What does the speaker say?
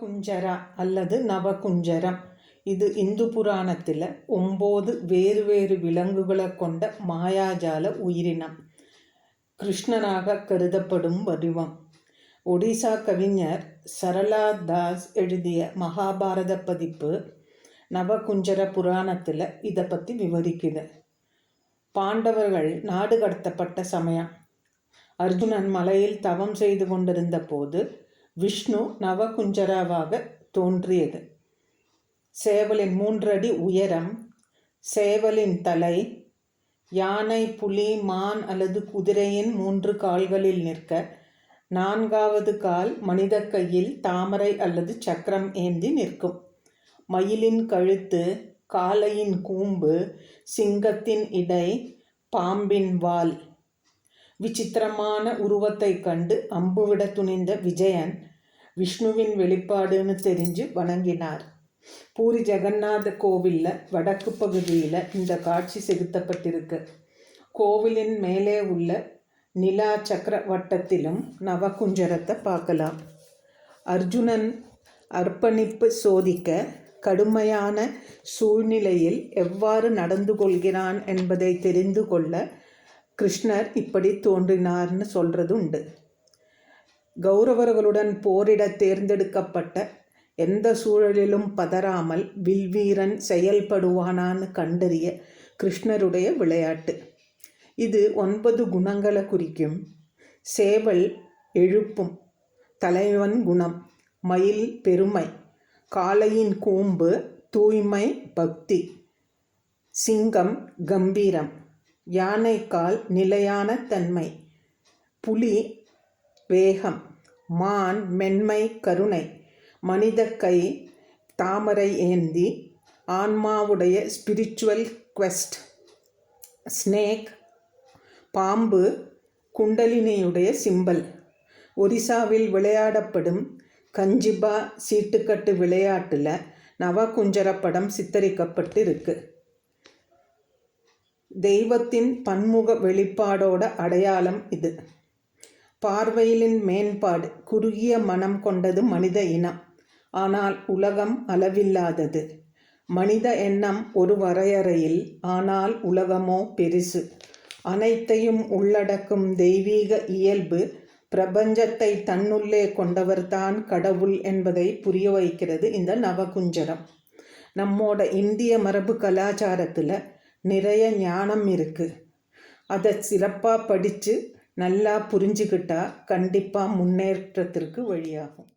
நவகுஞ்சரா அல்லது நவகுஞ்சரம் இது இந்து புராணத்தில் ஒம்பது வேறு வேறு விலங்குகளை கொண்ட மாயாஜால உயிரினம். கிருஷ்ணனாக கருதப்படும் வடிவம். ஒடிசா கவிஞர் சரளா தாஸ் எழுதிய மகாபாரத பதிப்பு நவகுஞ்சர புராணத்தில் இதை பற்றி விவரிக்குது. பாண்டவர்கள் நாடு கடத்தப்பட்ட சமயம். அர்ஜுனன் மலையில் தவம் செய்து கொண்டிருந்த போது விஷ்ணு நவகுஞ்சராவாக தோன்றியது. சேவலின் மூன்றடி உயரம் சேவலின் தலை யானை புலி மான் அல்லது குதிரையின் மூன்று கால்களில் நிற்க நான்காவது கால் மனித கையில் தாமரை அல்லது சக்கரம் ஏந்தி நிற்கும். மயிலின் கழுத்து காளையின் கூம்பு சிங்கத்தின் இடை பாம்பின் வால். விசித்திரமான உருவத்தை கண்டு அம்புவிட துணிந்த விஜயன் விஷ்ணுவின் வெளிப்பாடுன்னு தெரிஞ்சு வணங்கினார். பூரி ஜெகநாத கோவிலில் வடக்கு பகுதியில் இந்த காட்சி செலுத்தப்பட்டிருக்கு கோவிலின் மேலே உள்ள நிலா சக்கர வட்டத்திலும் நவகுஞ்சரத்தை பார்க்கலாம். அர்ஜுனன் அர்ப்பணிப்பு சோதிக்க கடுமையான சூழ்நிலையில் எவ்வாறு நடந்து கொள்கிறான் என்பதை தெரிந்து கொள்ள கிருஷ்ணர் இப்படி தோன்றினார்னு சொல்கிறது உண்டு கௌரவர்களுடன் போரிட தேர்ந்தெடுக்கப்பட்ட எந்த சூழலிலும் பதறாமல் வில்வீரன் செயல்படுவானான்னு கண்டறிய கிருஷ்ணருடைய விளையாட்டு. இது ஒன்பது குணங்களை குறிக்கும். சேவல் எழுப்பும் தலைவன் குணம் மயில் பெருமை காளையின் கூம்பு தூய்மை பக்தி சிங்கம் கம்பீரம். யானைக்கால் நிலையான தன்மை. புலி வேகம் மான் மென்மை கருணை. மனித கை தாமரை ஏந்தி ஆன்மாவுடைய ஸ்பிரிச்சுவல் குவெஸ்ட் ஸ்னேக் பாம்பு குண்டலினியுடைய சிம்பல் ஒரிசாவில் விளையாடப்படும் கஞ்சிபா சீட்டுக்கட்டு விளையாட்டில் நவகுஞ்சர படம் சித்தரிக்கப்பட்டு இருக்குது தெய்வத்தின் பன்முக வெளிப்பாடோட அடையாளம் இது. பார்வையிலின் மேம்பாடு குறுகிய மனம் கொண்டது மனித இனம். ஆனால் உலகம் அளவில்லாதது. மனித எண்ணம் ஒரு வரையறையில் ஆனால் உலகமோ பெருசு. அனைத்தையும் உள்ளடக்கும் தெய்வீக இயல்பு பிரபஞ்சத்தை தன்னுள்ளே கொண்டவர்தான் கடவுள் என்பதை புரிய வைக்கிறது இந்த நவகுஞ்சரம். நம்மோட இந்திய மரபு கலாச்சாரத்தில் நிறைய ஞானம் இருக்குது அதை சிறப்பாக படித்து நல்லா புரிஞ்சுக்கிட்டா கண்டிப்பாக முன்னேற்றத்திற்கு வழியாகும்.